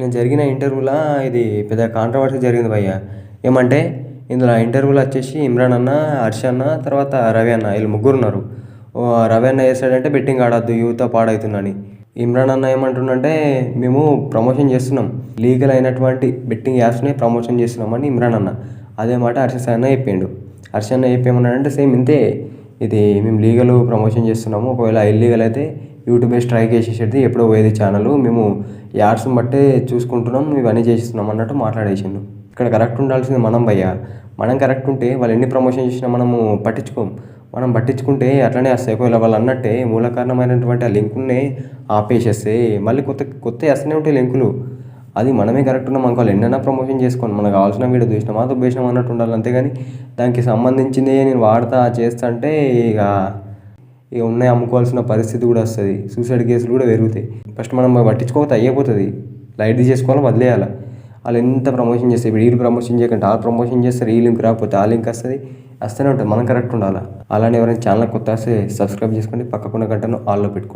నేను జరిగిన ఇంటర్వ్యూలో ఇది పెద్ద కాంట్రవర్సీ జరిగింది భయ్య. ఏమంటే ఇందులో ఇంటర్వ్యూలో వచ్చేసి ఇమ్రాన్ అన్న హర్ష అన్న తర్వాత రవి అన్న వీళ్ళు ముగ్గురు ఉన్నారు. రవి అన్న చేస్తాడంటే బెట్టింగ్ ఆడద్దు యూత్ పాడవుతుందని. ఇమ్రాన్ అన్న ఏమంటుండంటే మేము ప్రమోషన్ చేస్తున్నాం. లీగల్ అయినటువంటి బెట్టింగ్ యాప్స్ని ప్రమోషన్ చేస్తున్నామని ఇమ్రాన్ అన్న. అదే మాట హర్ష అన్న చెప్పిండు. హర్ష అన్న చెప్పేమన్నాడంటే సేమ్ ఇంతే. ఇది మేము లీగల్ ప్రమోషన్ చేస్తున్నాము. ఒకవేళ ఇల్లీగల్ అయితే యూట్యూబే స్ట్రైక్ వేసేసేది ఎప్పుడో పోయేది ఛానల్. మేము యాడ్స్ని బట్టే చూసుకుంటున్నాం ఇవన్నీ చేసిస్తున్నాం అన్నట్టు మాట్లాడేసిండు. ఇక్కడ కరెక్ట్ ఉండాల్సింది మనం భయ్య. మనం కరెక్ట్ ఉంటే వాళ్ళు ఎన్ని ప్రమోషన్ చేసినా మనము పట్టించుకోం. మనం పట్టించుకుంటే అట్లనే వస్తాయి ఒకవేళ వాళ్ళు అన్నట్టే మూల కారణమైనటువంటి ఆ లింకుల్ని ఆపేసేస్తే మళ్ళీ కొత్త కొత్తవి వస్తూనే ఉంటాయి లింకులు. అది మనమే కరెక్ట్ ఉన్నాం అనుకోవాలి ఎన్నైనా ప్రమోషన్ చేసుకోండి మనకు కావాల్సిన వీడియో చూసినామా దుబ్బేసినామా అన్నట్టు ఉండాలి. అంతేగాని దానికి సంబంధించిందే నేను వాడతా చేస్తా అంటే ఇక ఇక ఉన్నాయి అమ్ముకోవాల్సిన పరిస్థితి కూడా వస్తుంది. సూసైడ్ కేసులు కూడా పెరుగుతాయి. ఫస్ట్ మనం పట్టించుకోకపోతే అయిపోతుంది లైట్ తీసేసుకోవాలి వదిలేయాలి. వాళ్ళు ఎంత ప్రమోషన్ చేస్తే ఇప్పుడు వీళ్ళు ప్రమోషన్ చేయకుండా వాళ్ళు ప్రమోషన్ చేస్తారు ఈ లింక్ రాకపోతే ఆ లింక్ వస్తుంది. వస్తూనే ఉంటుంది. మనం కరెక్ట్ ఉండాలి. అలానే ఎవరైనా ఛానల్ కొత్త వస్తే సబ్స్క్రైబ్ చేసుకోండి. పక్కకున్న గంటను ఆల్లో పెట్టుకోండి.